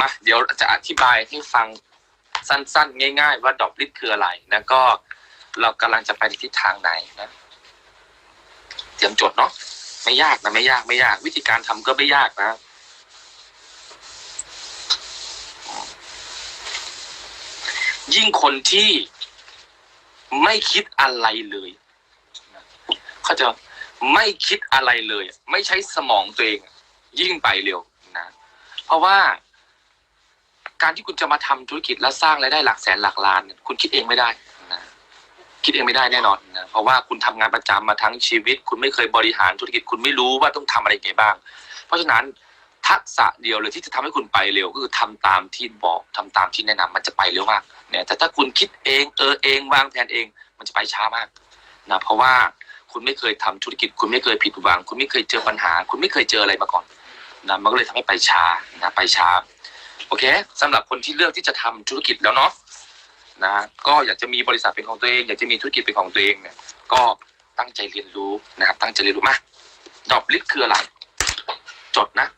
มาเดี๋ยวจะอธิบายให้ฟังสั้นๆ ง่าย ๆ ว่าดอกลิสคืออะไรนะก็เรากำลังจะไปในทิศทางไหนนะ เตรียมจดเนาะไม่ยากนะไม่ยากไม่ยาก วิธีการทำก็ไม่ยากนะยิ่งคนที่ไม่คิดอะไรเลยเขาจะไม่คิดอะไรเลย ไม่ใช้สมองตัวเอง ยิ่งไปเร็วนะ เพราะว่า การที่คุณจะมาทำธุรกิจแล้วสร้างรายได้หลักแสนหลักล้าน คุณคิดเองไม่ได้นะคิดเองไม่ได้แน่นอนนะเพราะว่าคุณทำงานประจำมาทั้งชีวิต คุณไม่เคยบริหารธุรกิจคุณไม่รู้ว่าต้องทำอะไรไงบ้าง เพราะฉะนั้นทักษะเดียวเลยที่จะทำให้คุณไปเร็วก็คือทำตามที่บอกทำตามที่แนะนำมันจะไปเร็วมากเนี่ยแต่ถ้าคุณคิดเองเออเองวางแผนเอง มันจะไปช้ามากนะเพราะว่าคุณไม่เคยทำธุรกิจ คุณไม่เคยผิดหวัง คุณไม่เคยเจอปัญหา คุณไม่เคยเจออะไรมาก่อนนะมันก็เลยทำให้ไปช้านะไปช้า โอเคสำหรับคนที่เลือกที่จะทำธุรกิจแล้วเนาะนะก็อยากจะมีบริษัทเป็นของตัวเองอยากจะมีธุรกิจเป็นของตัวเองเนี่ยก็ตั้งใจเรียนรู้นะครับ ตั้งใจเรียนรู้มาดอกลิสคืออะไร จดนะ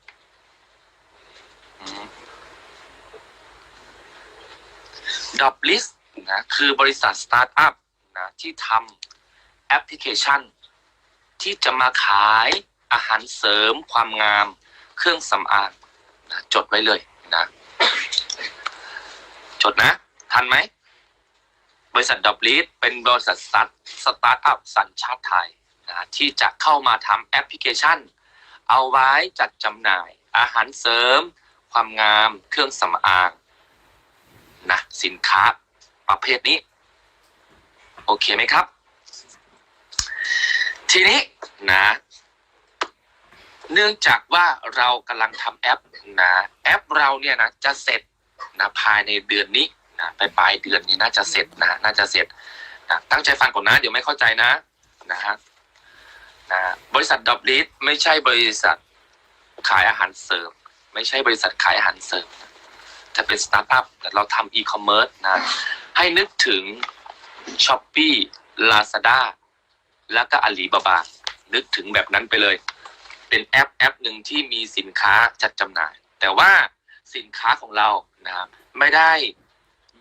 ดอกลิสนะคือบริษัทสตาร์ทอัพนะที่ทำแอปพลิเคชัน ที่จะมาขายอาหารเสริมความงาม เครื่องสำอางนะจดไว้เลยนะ จดนะ ทันไหม บริษัทดอบลิสเป็นบริษัทสัตสตาร์ทอัพสัญชาติไทยนะที่จะเข้ามาทำแอปพลิเคชัน เอาไว้จัดจำหน่าย อาหารเสริม ความงาม เครื่องสำอางนะสินค้าประเภทนี้ โอเคไหมครับ ทีนี้นะ เนื่องจากว่าเรากำลังทำแอปนะแอปเราเนี่ยนะจะเสร็จ นะภายในเดือนนี้นะปลายปลายเดือนนี้น่าจะเสร็จนะน่าจะเสร็จนะตั้งใจฟังก่อนนะ เดี๋ยวไม่เข้าใจนะนะฮะนะบริษัทดับลิสไม่ใช่บริษัทขายอาหารเสริม ไม่ใช่บริษัทขายอาหารเสริมจะเป็นสตาร์ทอัพแต่เราทำอีคอมเมิร์ซนะให้นึกถึง s h อ p e e Lazada แล้วก็ Alibaba นึกถึงแบบนั้นไปเลย เป็นแอปแอปหนึ่งที่มีสินค้าจัดจำหน่าย แต่ว่า สินค้าของเรานะครับไม่ได้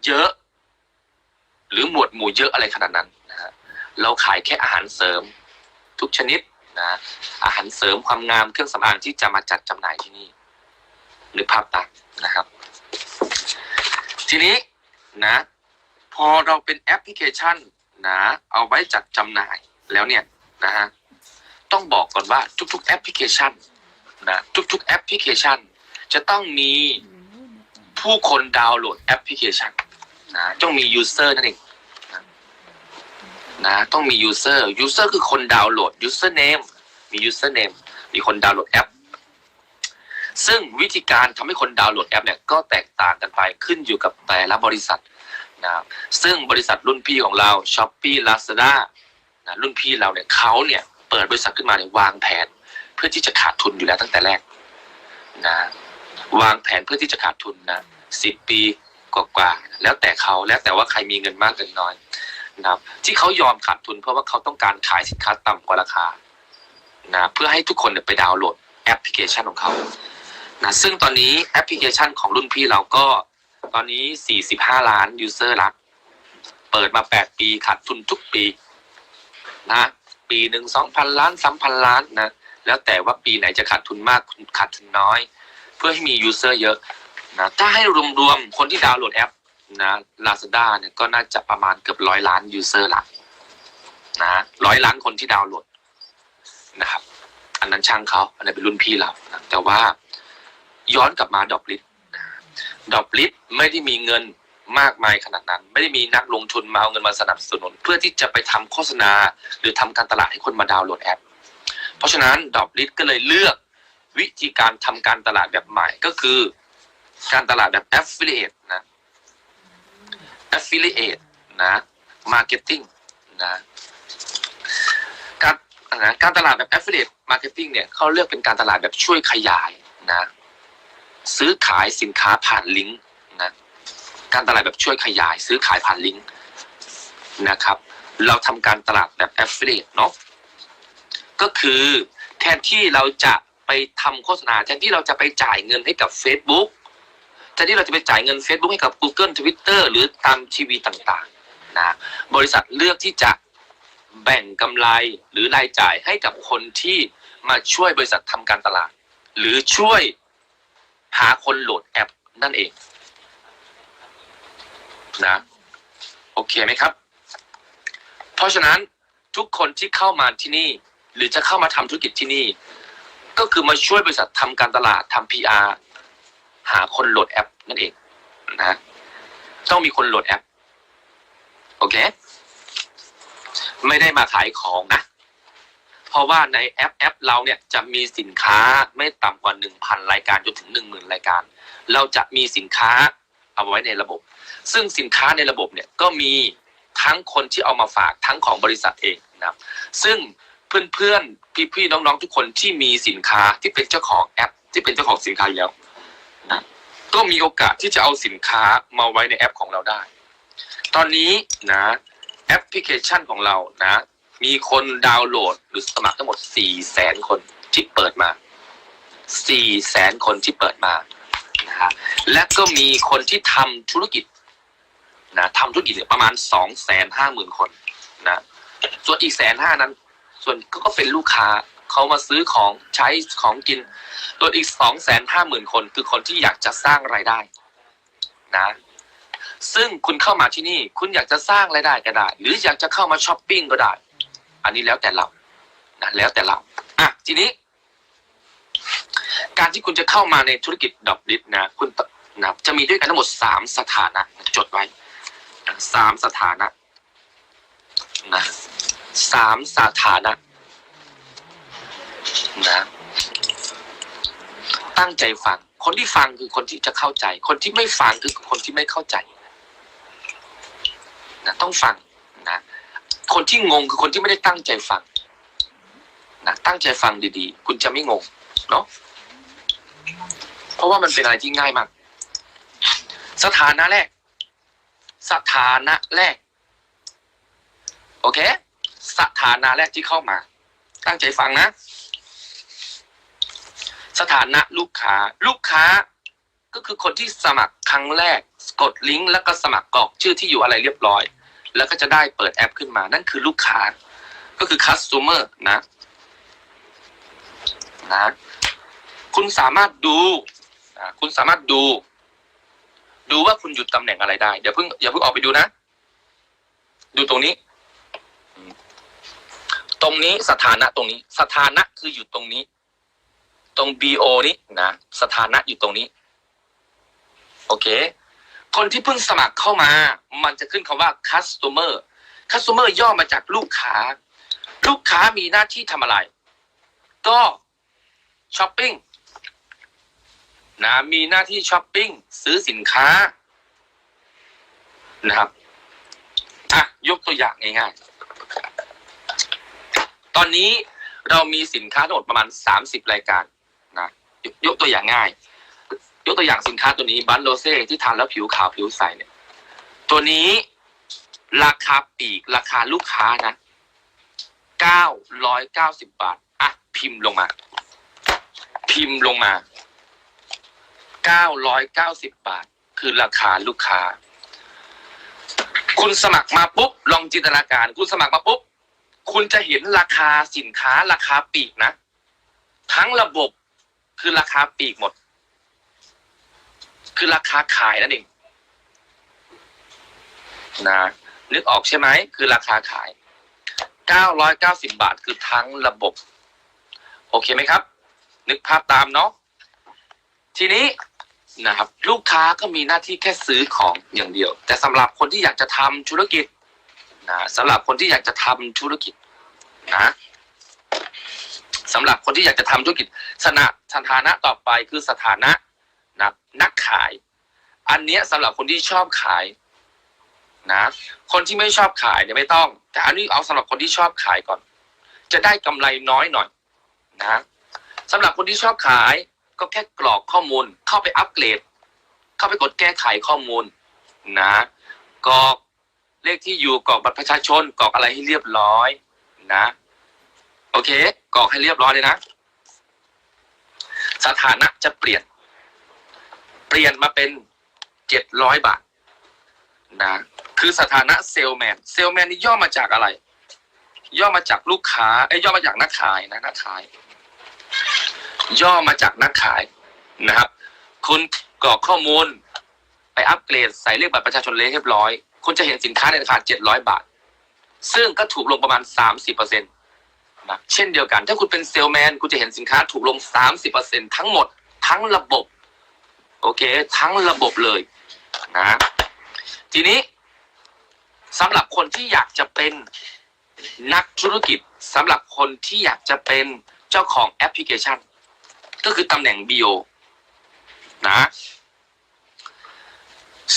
เยอะ หรือหมวดหมู่เยอะอะไรขนาดนั้นนะฮะเราขายแค่อาหารเสริม ทุกชนิดนะอาหารเสริมความงามเครื่องสำอางที่จะมาจัดจำหน่ายที่นี่นึกภาพตามนะครับ ทีนี้นะ พอเราเป็นแอปพลิเคชันนะเอาไว้จัดจำหน่ายแล้วเนี่ยนะฮะต้องบอกก่อนว่าทุกๆแอปพลิเคชันนะทุกๆแอปพลิเคชัน จะต้องมีผู้คนดาวน์โหลดแอปพลิเคชันนะต้องมียูเซอร์นั่นเองนะต้องมียูเซอร์ยูเซอร์คือคนดาวน์โหลดยูเซอร์เนมมียูเซอร์เนมมีคนดาวน์โหลดแอป ซึ่งวิธีการทำให้คนดาวน์โหลดแอปเนี่ยก็แตกต่างกันไปขึ้นอยู่กับแต่ละบริษัทนะครับซึ่งบริษัทรุ่นพี่ของเรา s h อ p e e Lazada นะรุ่นพี่เราเนี่ยเขาเนี่ยเปิดบริษัทขึ้นมาเนี่ยวางแผน เพื่อที่จะขาดทุนอยู่แล้วตั้งแต่แรกนะ วางแผนเพื่อที่จะขาดทุนนะสิบปีกว่าๆแล้วแต่เขาแล้วแต่ว่าใครมีเงินมากเงินน้อยนะครับ ที่เขายอมขาดทุนเพราะว่าเขาต้องการขายสินค้าต่ำกว่าราคานะเพื่อให้ทุกคนไปดาวน์โหลดแอปพลิเคชันของเขานะซึ่งตอนนี้แอปพลิเคชันของรุ่นพี่เราก็ตอนนี้ 45 ล้านยูเซอร์ละเปิดมา 8 ปีขาดทุนทุกปีนะปีหนึ่งสองพันล้านสามพันล้านนะแล้วแต่ว่าปีไหนจะขาดทุนมากขาดทุนน้อย พื่อให้มียูเซอร์เยอะนะถ้าให้รวมๆคนที่ดาวน์โหลดแอปนะลาซาด้าเนี่ยก็น่าจะประมาณเกือบร้อยล้านยูเซอร์ละนะร้อยล้านคนที่ดาวน์โหลดนะครับ อันนั้นช่างเขาอันนั้นเป็นรุ่นพี่เรานะแต่ว่าย้อนกลับมาดอกลิสดอกลิสไม่ได้มีเงินมากมายขนาดนั้น ไม่ได้มีนักลงทุนมาเอาเงินมาสนับสนุน เพื่อที่จะไปทำโฆษณา หรือทำการตลาดให้คนมาดาวน์โหลดแอป เพราะฉะนั้นดอกลิสก็เลยเลือก วิธีการทำการตลาดแบบใหม่ก็คือ การตลาดแบบ affiliate นะ affiliate นะ marketing นะการนะการตลาดแบบ affiliate marketing เนี่ยเขาเลือกเป็นการตลาดแบบช่วยขยายนะ ซื้อขายสินค้าผ่านลิงก์นะการตลาดแบบช่วยขยาย ซื้อขายผ่านลิงก์นะครับ เราทำการตลาดแบบ affiliate เนาะก็คือแทนที่เราจะ ไปทำโฆษณาแทนที่เราจะไปจ่ายเงินให้กับ Facebook แต่ที่เราจะไปจ่ายเงิน Facebook ให้กับ Google Twitter หรือตามทีวีต่างๆนะบริษัทเลือกที่จะแบ่งกำไรหรือรายจ่ายให้กับคนที่มาช่วยบริษัททำการตลาด หรือช่วยหาคนโหลดแอปนั่นเองนะโอเคไหมครับ เพราะฉะนั้นทุกคนที่เข้ามาที่นี่ หรือจะเข้ามาทำธุรกิจที่นี่ ก็คือมาช่วยบริษัททำการตลาดทำ PR หาคนโหลดแอปนั่นเองนะ ต้องมีคนโหลดแอป โอเค ไม่ได้มาขายของนะ เพราะว่าในแอปแอปเราเนี่ยจะมีสินค้าไม่ต่ำกว่าหนึ่งพันรายการจนถึงหนึ่งหมื่นรายการ เราจะมีสินค้าเอาไว้ในระบบ ซึ่งสินค้าในระบบเนี่ยก็มีทั้งคนที่เอามาฝากทั้งของบริษัทเองนะครับ ซึ่ง เพื่อนๆ พี่ๆ น้องๆ ทุกคนที่มีสินค้าที่เป็นเจ้าของแอป ที่เป็นเจ้าของสินค้าอยู่แล้วนะก็มีโอกาสที่จะเอาสินค้ามาไว้ในแอปของเราได้ ตอนนี้นะแอปพลิเคชันของเรานะ มีคนดาวน์โหลดหรือสมัครทั้งหมด4แสนคนที่เปิดมา4แสนคนที่เปิดมานะฮะและก็มีคนที่ทำธุรกิจนะทำธุรกิจเนี่ยประมาณ2 5 0 0 0 0คนนะส่วนอีกแสนห้านั้น ส่วนก็เป็นลูกค้าเขามาซื้อของใช้ของกินตัวอีกสองแสนห้าหมื่นคน คือคนที่อยากจะสร้างรายได้นะ ซึ่งคุณเข้ามาที่นี่ คุณอยากจะสร้างรายได้ก็ได้ หรืออยากจะเข้ามาช้อปปิ้งก็ได้ อันนี้แล้วแต่เรานะแล้วแต่เราอะทีนี้ การที่คุณจะเข้ามาในธุรกิจดอกดิบนะคุณนะจะมีด้วยกันทั้งหมดสามสถานะ จดไว้สามสถานะนะ สามสถานะนะ ตั้งใจฟัง คนที่ฟังคือคนที่จะเข้าใจ คนที่ไม่ฟังคือคนที่ไม่เข้าใจนะต้องฟังนะ คนที่งงคือคนที่ไม่ได้ตั้งใจฟังนะตั้งใจฟังดีๆ คุณจะไม่งงเนาะเพราะว่ามันเป็นอะไรที่ง่ายมาก สถานะแรก สถานะแรก โอเค สถานะแรกที่เข้ามา ตั้งใจฟังนะ สถานะลูกค้า ลูกค้า ก็คือคนที่สมัครครั้งแรก กดลิงก์แล้วก็สมัครกรอกชื่อที่อยู่อะไรเรียบร้อย แล้วก็จะได้เปิดแอปขึ้นมา นั่นคือลูกค้า ก็คือ customer นะ นะ คุณสามารถดูนะคุณสามารถดู ดูว่าคุณหยุดตำแหน่งอะไรได้ เดี๋ยวเพิ่งอย่าเพิ่งออกไปดูนะ ดูตรงนี้ ตรงนี้สถานะตรงนี้ สถานะคืออยู่ตรงนี้ ตรง BO นี้นะสถานะอยู่ตรงนี้ โอเค คนที่เพิ่งสมัครเข้ามา มันจะขึ้นคำว่า customer customer ย่อมาจากลูกค้า ลูกค้ามีหน้าที่ทำอะไร ก็ช้อปปิ้งนะมีหน้าที่ช้อปปิ้งซื้อสินค้านะครับอะยกตัวอย่างง่ายๆ ตอนนี้เรามีสินค้าทั้งหมดประมาณ 30 รายการนะยกยกตัวอย่างง่าย ยกตัวอย่างสินค้าตัวนี้บันโรเซ่ที่ทานแล้วผิวขาวผิวใสเนี่ย ตัวนี้ราคาปีกราคาลูกค้านะ990 บาท อะ พิมพ์ลงมา พิมพ์ลงมา 990 บาท คือราคาลูกค้า คุณสมัครมาปุ๊บ ลองจินตนาการ คุณสมัครมาปุ๊บ คุณจะเห็นราคาสินค้าราคาปีกนะ ทั้งระบบคือราคาปีกหมด คือราคาขายนั่นเองนะนึกออกใช่ไหมคือราคาขาย 990 บาทคือทั้งระบบ โอเคไหมครับ นึกภาพตามเนาะทีนี้นะครับ ลูกค้าก็มีหน้าที่แค่ซื้อของอย่างเดียว แต่สำหรับคนที่อยากจะทำธุรกิจ นะสำหรับคนที่อยากจะทำธุรกิจนะสำหรับคนที่อยากจะทำธุรกิจสนะสถานะต่อไปคือสถานะนะนักขาย อันเนี้ยสำหรับคนที่ชอบขายนะคนที่ไม่ชอบขายเนี่ยไม่ต้อง แต่อันนี้เอาสำหรับคนที่ชอบขายก่อน จะได้กำไรน้อยหน่อยนะสำหรับคนที่ชอบขายก็แค่กรอกข้อมูลเข้าไปอัปเกรด เข้าไปกดแก้ไขข้อมูลนะกรอก เลขที่อยู่กรอกบัตรประชาชนกรอกอะไรให้เรียบร้อยนะ โอเคกรอกให้เรียบร้อยเลยนะ สถานะจะเปลี่ยน เปลี่ยนมาเป็นเจ็ดร้อยบาทนะคือสถานะเซลแมนเซลแมนนี่ย่อมาจากอะไร ย่อมาจากลูกค้าไอ้ยย่อมาจากนักขายนะนักขาย ย่อมาจากนักขายนะครับ คุณกรอกข้อมูลไปอัปเกรดใส่เลขบัตรประชาชนเรียบร้อย คุณจะเห็นสินค้าในราคาเจ็ดร้อยบาท ซึ่งก็ถูกลงประมาณสามสิบเปอร์เซ็นต์นะเช่นเดียวกัน ถ้าคุณเป็นเซลแมนคุณจะเห็นสินค้าถูกลงสามสิบเปอร์เซ็นทั้งหมดทั้งระบบ โอเค ทั้งระบบเลยนะทีนี้สำหรับคนที่อยากจะเป็นนักธุรกิจสำหรับคนที่อยากจะเป็นเจ้าของแอปพลิเคชัน ก็คือตำแหน่ง BO นะ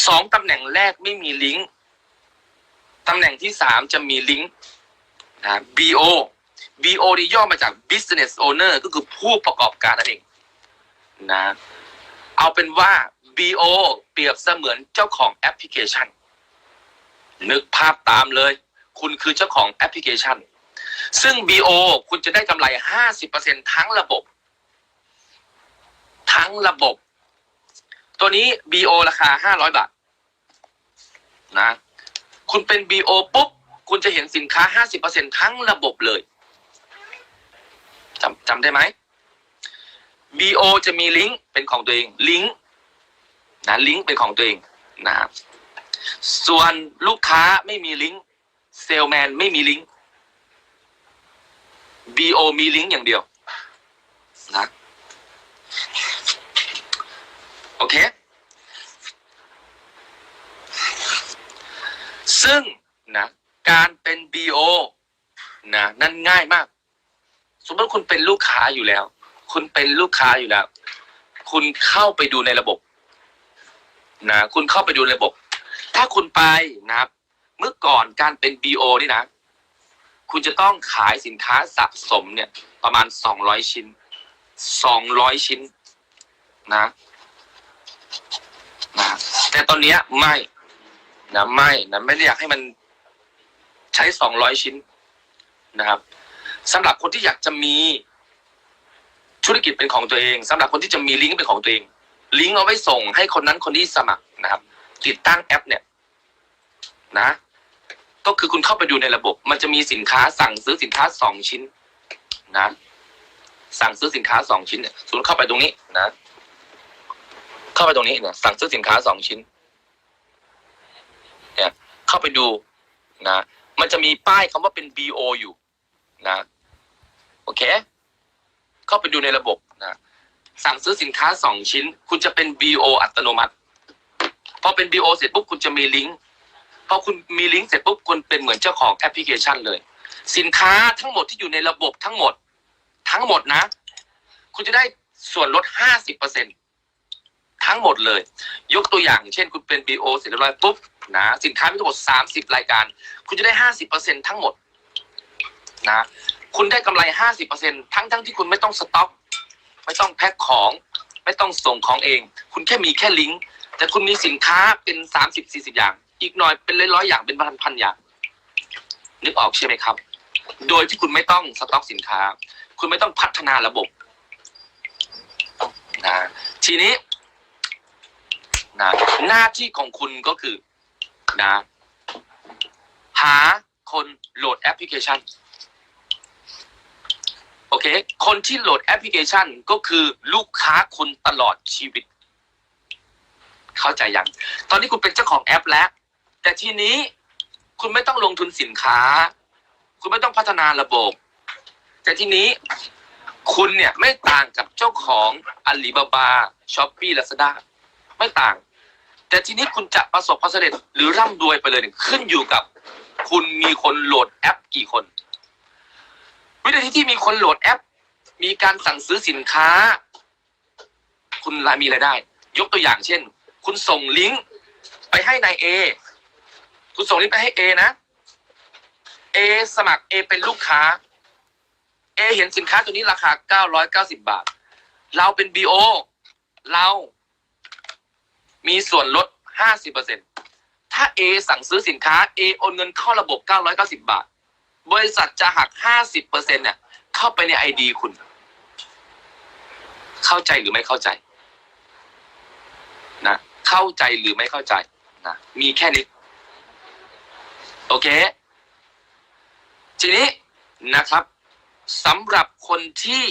สองตำแหน่งแรกไม่มีลิงก์ ตำแหน่งที่สามจะมีลิงก์นะ BO BO นี่ย่อมาจาก Business Owner ก็คือผู้ประกอบการนั่นเองนะ เอาเป็นว่า BO เปรียบเสมือนเจ้าของแอปพลิเคชัน นึกภาพตามเลย คุณคือเจ้าของแอปพลิเคชัน ซึ่ง BO คุณจะได้กำไร 50%ทั้งระบบ ทั้งระบบ ตัวนี้ BO ราคา 500 บาทนะ คุณเป็น BO ปุ๊บ คุณจะเห็นสินค้า 50%ทั้งระบบเลยจำจำได้ไหม BO จะมีลิงก์เป็นของตัวเอง ลิงก์นะลิงก์เป็นของตัวเองนะครับส่วนลูกค้าไม่มีลิงก์เซลแมนไม่มีลิงก์ BO มีลิงก์อย่างเดียวนะโอเค ซึ่งนะการเป็น BO นะนั่นง่ายมาก สมมติคุณเป็นลูกค้าอยู่แล้ว คุณเป็นลูกค้าอยู่แล้ว คุณเข้าไปดูในระบบนะคุณเข้าไปดูในระบบ ถ้าคุณไปนะครับ เมื่อก่อนการเป็น BO นี่นะ คุณจะต้องขายสินค้าสะสมเนี่ย ประมาณสองร้อยชิ้นสองร้อยชิ้นนะนะแต่ตอนนี้ไม่ นะไม่นะไม่ได้อยากให้มันใช้สองร้อยชิ้นนะครับสำหรับคนที่อยากจะมีธุรกิจเป็นของตัวเองสำหรับคนที่จะมีลิงก์เป็นของตัวเอง ลิงก์เอาไว้ส่งให้คนนั้นคนนี้สมัครนะครับ ติดตั้งแอปเนี่ยนะ ก็คือคุณเข้าไปดูในระบบ มันจะมีสินค้าสั่งซื้อสินค้าสองชิ้นนะสั่งซื้อสินค้าสองชิ้นเนี่ยสมมติเข้าไปตรงนี้นะ เข้าไปตรงนี้เนี่ยสั่งซื้อสินค้าสองชิ้น เข้าไปดูนะ มันจะมีป้ายคำว่าเป็น BO อยู่นะ โอเค เข้าไปดูในระบบนะ สั่งซื้อสินค้าสองชิ้น คุณจะเป็น BO อัตโนมัติ พอเป็น BO เสร็จปุ๊บคุณจะมีลิงก์พอคุณมีลิงก์เสร็จปุ๊บคุณเป็นเหมือนเจ้าของแอปพลิเคชันเลย สินค้าทั้งหมดที่อยู่ในระบบทั้งหมด ทั้งหมดนะ คุณจะได้ส่วนลดห้าสิบเปอร์เซ็นทั้งหมดเลย ยกตัวอย่าง เช่น คุณเป็น BO เสร็จเรียบร้อยปุ๊บ นะสินค้ามีทั้งหมดสามสิบรายการ คุณจะได้ห้าสิบเปอร์เซ็นทั้งหมดนะคุณได้กำไรห้าสิบเปอร์เซ็นทั้งทั้งที่คุณไม่ต้องสต็อก ไม่ต้องแพ็คของ ไม่ต้องส่งของเอง คุณแค่มีแค่ลิงก์ แต่คุณมีสินค้าเป็นสามสิบสี่สิบอย่าง อีกหน่อยเป็นร้อยๆอย่างเป็นพันพันๆอย่าง นึกออกใช่ไหมครับ โดยที่คุณไม่ต้องสต็อกสินค้า คุณไม่ต้องพัฒนาระบบนะทีนี้นะหน้าที่ของคุณก็คือ นะ หาคนโหลดแอปพลิเคชัน โอเค คนที่โหลดแอปพลิเคชันก็คือลูกค้าคุณตลอดชีวิต เข้าใจยัง ตอนนี้คุณเป็นเจ้าของแอปแล้ว แต่ทีนี้คุณไม่ต้องลงทุนสินค้า คุณไม่ต้องพัฒนาระบบ แต่ทีนี้คุณเนี่ยไม่ต่างกับเจ้าของอาลีบาบาช้อปปี้ลาซาด้าไม่ต่าง แต่ทีนี้คุณจะประสบความสำเร็จหรือร่ำรวยไปเลยเนี่ยขึ้นอยู่กับ คุณมีคนโหลดแอปกี่คน วินาทีที่มีคนโหลดแอป มีการสั่งซื้อสินค้า คุณรายมีรายได้ ยกตัวอย่างเช่น คุณส่งลิงก์ไปให้นายเอคุณส่งลิงก์ไปให้เอนะเอสมัครเอเป็นลูกค้าเอเห็นสินค้าตัวนี้ราคา 990 บาท เราเป็นบีโอเรา มีส่วนลด 50%ถ้าเอสั่งซื้อสินค้าเอโอนเงินเข้าระบบ 990 บาท บริษัทจะหัก 50%เนี่ยเข้าไปในไอดีคุณ เข้าใจหรือไม่เข้าใจนะเข้าใจหรือไม่เข้าใจนะมีแค่นี้ โอเค ทีนี้นะครับสำหรับคนที่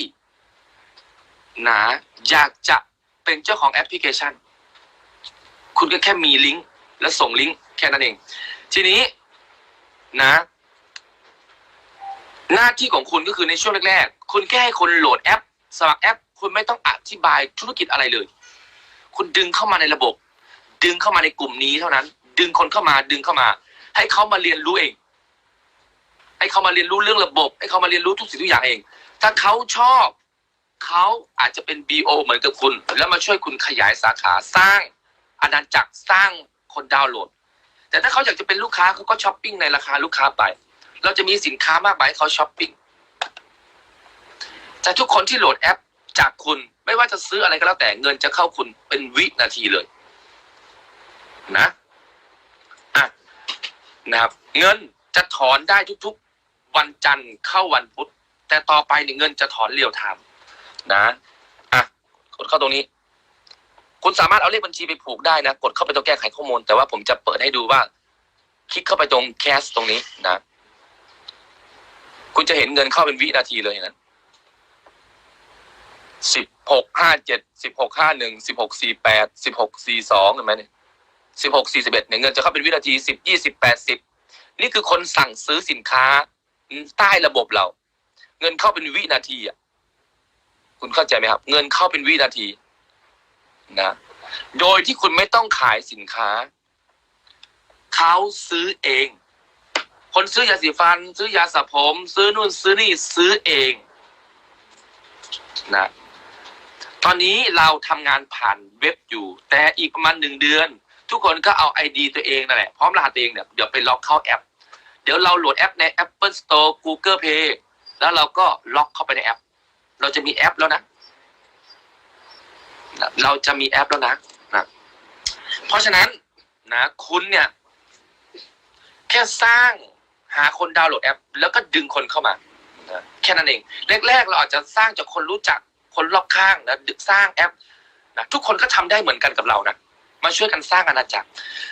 นะอยากจะเป็นเจ้าของแอปพลิเคชัน คุณก็แค่มีลิงก์และส่งลิงก์แค่นั้นเอง ทีนี้นะ หน้าที่ของคุณก็คือในช่วงแรกๆคุณแค่ให้คนโหลดแอปสมัครแอป คุณไม่ต้องอธิบายธุรกิจอะไรเลย คุณดึงเข้ามาในระบบ ดึงเข้ามาในกลุ่มนี้เท่านั้น ดึงคนเข้ามาดึงเข้ามา ให้เขามาเรียนรู้เอง ให้เขามาเรียนรู้เรื่องระบบ ให้เขามาเรียนรู้ทุกสิ่งทุกอย่างเอง ถ้าเขาชอบเขาอาจจะเป็น BO เหมือนกับคุณ แล้วมาช่วยคุณขยายสาขาสร้าง อาณาจักรสร้างคนดาวน์โหลด แต่ถ้าเขาอยากจะเป็นลูกค้าเขาก็ช้อปปิ้งในราคาลูกค้าไป เราจะมีสินค้ามากมายให้เขาช้อปปิ้งแต่ทุกคนที่โหลดแอปจากคุณไม่ว่าจะซื้ออะไรก็แล้วแต่เงินจะเข้าคุณเป็นวินาทีเลย นะอะนะครับ เงินจะถอนได้ทุกๆ วันจันทร์เข้าวันพุธแต่ต่อไปเนี่ยเงินจะถอนเรียวไทม์นะอะกดเข้าตรงนี้ คุณสามารถเอาเลขบัญชีไปผูกได้นะ กดเข้าไปตรงแก้ไขข้อมูล แต่ว่าผมจะเปิดให้ดูว่า คลิกเข้าไปตรงแคสตรงนี้นะ คุณจะเห็นเงินเข้าเป็นวินาทีเลยนะสิบหกห้าเจ็ดสิบหกห้าหนึ่งสิบหกสี่แปดสิบหกสี่สองเห็นไหมเนี่ยสิบหกสี่สิบเอ็ดเนี่ยเงินจะเข้าเป็นวินาทีสิบยี่สิบแปดสิบนี่คือคนสั่งซื้อสินค้าใต้ระบบเรา เงินเข้าเป็นวินาทีอะ คุณเข้าใจไหมครับ เงินเข้าเป็นวินาที นะโดยที่คุณไม่ต้องขายสินค้า เขาซื้อเอง คนซื้อยาสีฟัน ซื้อยาสระผม ซื้อนู่นซื้อนี่ซื้อเองนะตอนนี้เราทำงานผ่านเว็บอยู่ แต่อีกประมาณหนึ่งเดือน ทุกคนก็เอาไอดีตัวเองนั่นแหละ พร้อมรหัสตัวเองเนี่ยเดี๋ยวไปล็อกเข้าแอป เดี๋ยวเราโหลดแอปใน Apple Store Google Play แล้วเราก็ล็อกเข้าไปในแอป เราจะมีแอปแล้วนะ เราจะมีแอปแล้วนะนะเพราะฉะนั้นนะคุณเนี่ย แค่สร้างหาคนดาวน์โหลดแอป แล้วก็ดึงคนเข้ามานะแค่นั้นเองแรกๆเราอาจจะสร้างจากคนรู้จักคนรอบข้างนะดึกสร้างแอปนะทุกคนก็ทำได้เหมือนกันกับเรานะมาช่วยกันสร้างอาณาจักร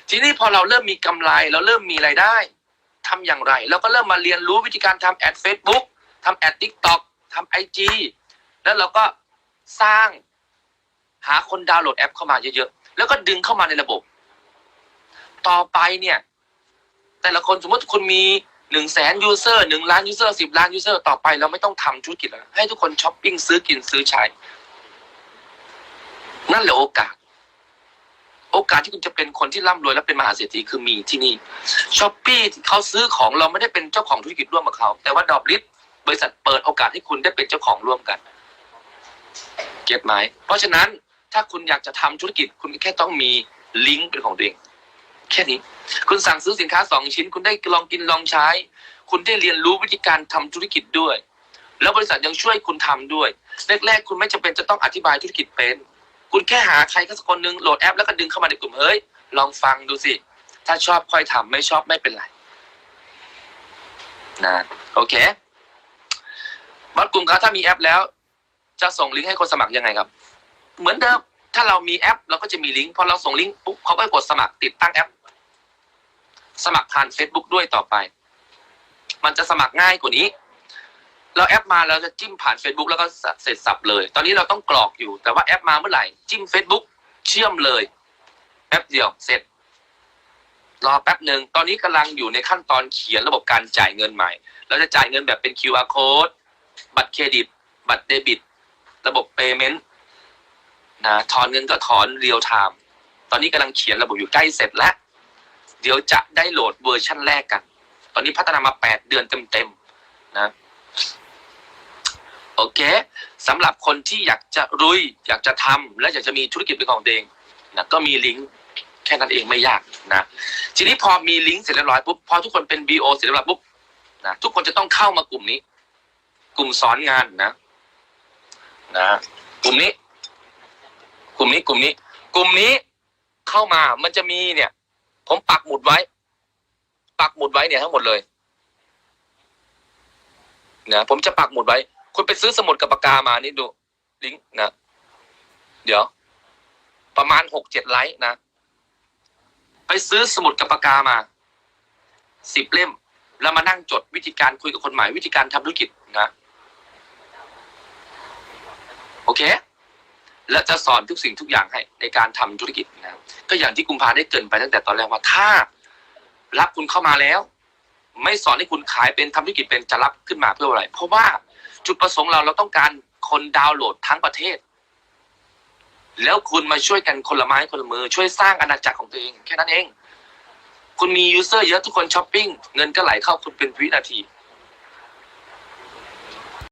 ทีนี้พอเราเริ่มมีกำไร เราเริ่มมีรายได้ทำอย่างไร เราก็เริ่มมาเรียนรู้วิธีการทำแอดเฟซบุ๊กทำแอดทิกตอกทำไอจีแล้วเราก็สร้าง หาคนดาวน์โหลดแอปเข้ามาเยอะๆ แล้วก็ดึงเข้ามาในระบบ ต่อไปเนี่ย แต่ละคนสมมติคุณมีหนึ่งแสนยูเซอร์หนึ่งล้านยูเซอร์สิบล้านยูเซอร์ต่อไปเราไม่ต้องทำธุรกิจแล้วให้ทุกคนช้อปปิ้งซื้อกินซื้อใช้ นั่นแหละโอกาส โอกาสที่คุณจะเป็นคนที่ร่ำรวยและเป็นมหาเศรษฐีคือมีที่นี่ช้อปปี้เขาซื้อของเราไม่ได้เป็นเจ้าของธุรกิจร่วมกับเขา แต่ว่าดอบลิสบริษัทเปิดโอกาสให้คุณได้เป็นเจ้าของร่วมกัน เก็ตไหมเพราะฉะนั้น ถ้าคุณอยากจะทำธุรกิจ คุณแค่ต้องมีลิงก์เป็นของตัวเอง แค่นี้ คุณสั่งซื้อสินค้าสองชิ้น คุณได้ลองกินลองใช้ คุณได้เรียนรู้วิธีการทำธุรกิจด้วย แล้วบริษัทยังช่วยคุณทำด้วยแรกๆคุณไม่จำเป็นจะต้องอธิบายธุรกิจเป็น คุณแค่หาใครสักคนหนึ่งโหลดแอปแล้วก็ดึงเข้ามาในกลุ่มเฮ้ยลองฟังดูสิ ถ้าชอบค่อยทำไม่ชอบไม่เป็นไรนะโอเคบัตรกลุ่มครับถ้ามีแอปแล้ว จะส่งลิงก์ให้คนสมัครยังไงครับ เหมือนเดิม ถ้าเรามีแอป เราก็จะมีลิงก์พอเราส่งลิงก์ปุ๊บเขาก็กดสมัครติดตั้งแอป สมัครผ่าน Facebook ด้วยต่อไป มันจะสมัครง่ายกว่านี้ เราแอปมาเราจะจิ้มผ่าน Facebook แล้วก็เสร็จสับเลย ตอนนี้เราต้องกรอกอยู่ แต่ว่าแอปมาเมื่อไหร่ จิ้ม Facebook เชื่อมเลยแป๊บเดียวเสร็จ รอแป๊บหนึ่งตอนนี้กำลังอยู่ในขั้นตอนเขียนระบบการจ่ายเงินใหม่ เราจะจ่ายเงินแบบเป็น QR code บัตรเครดิต บัตรเดบิต ระบบ payment นะถอนเงินก็ถอนเรียลไทม์ตอนนี้กำลังเขียนระบบอยู่ใกล้เสร็จแล้ว เดี๋ยวจะได้โหลดเวอร์ชั่นแรกกัน ตอนนี้พัฒนามาแปดเดือนเต็มๆนะโอเคสำหรับคนที่อยากจะรุย อยากจะทำและอยากจะมีธุรกิจเป็นของตัวเองนะก็มีลิงก์แค่นั้นเองไม่ยากนะทีนี้พอมีลิงก์เสร็จเรียบร้อยปุ๊บพอทุกคนเป็น BO เสร็จเรียบร้อยปุ๊บนะทุกคนจะต้องเข้ามากลุ่มนี้ กลุ่มสอนงานนะนะกลุ่มนี้ ลุ่มนี้กลุ่มนี้ กลุ่มนี้เข้ามามันจะมีเนี่ย ผมปักหมุดไว้ ปักหมุดไว้เนี่ยทั้งหมดเลยนะผมจะปักหมุดไว้ คุณไปซื้อสมุดกับปากกามานี่ดู ลิงก์นะ เดี๋ยว ประมาณหกเจ็ดไลค์นะ ไปซื้อสมุดกับปากกามาสิบเล่ม แล้วมานั่งจดวิธีการคุยกับคนใหม่วิธีการทำธุรกิจนะ โอเค และจะสอนทุกสิ่งทุกอย่างให้ในการทำธุรกิจนะก็อย่างที่กุมภาได้เกินไปตั้งแต่ตอนแรกว่าถ้ารับคุณเข้ามาแล้ว ไม่สอนให้คุณขายเป็นทำธุรกิจเป็นจะรับขึ้นมาเพื่ออะไร เพราะว่าจุดประสงค์เราเราต้องการคนดาวน์โหลดทั้งประเทศ แล้วคุณมาช่วยกันคนละไม้คนละมือ ช่วยสร้างอาณาจักรของตัวเองแค่นั้นเอง คุณมียูเซอร์เยอะทุกคนช้อปปิ้งเงินก็ไหลเข้าคุณเป็นวินาที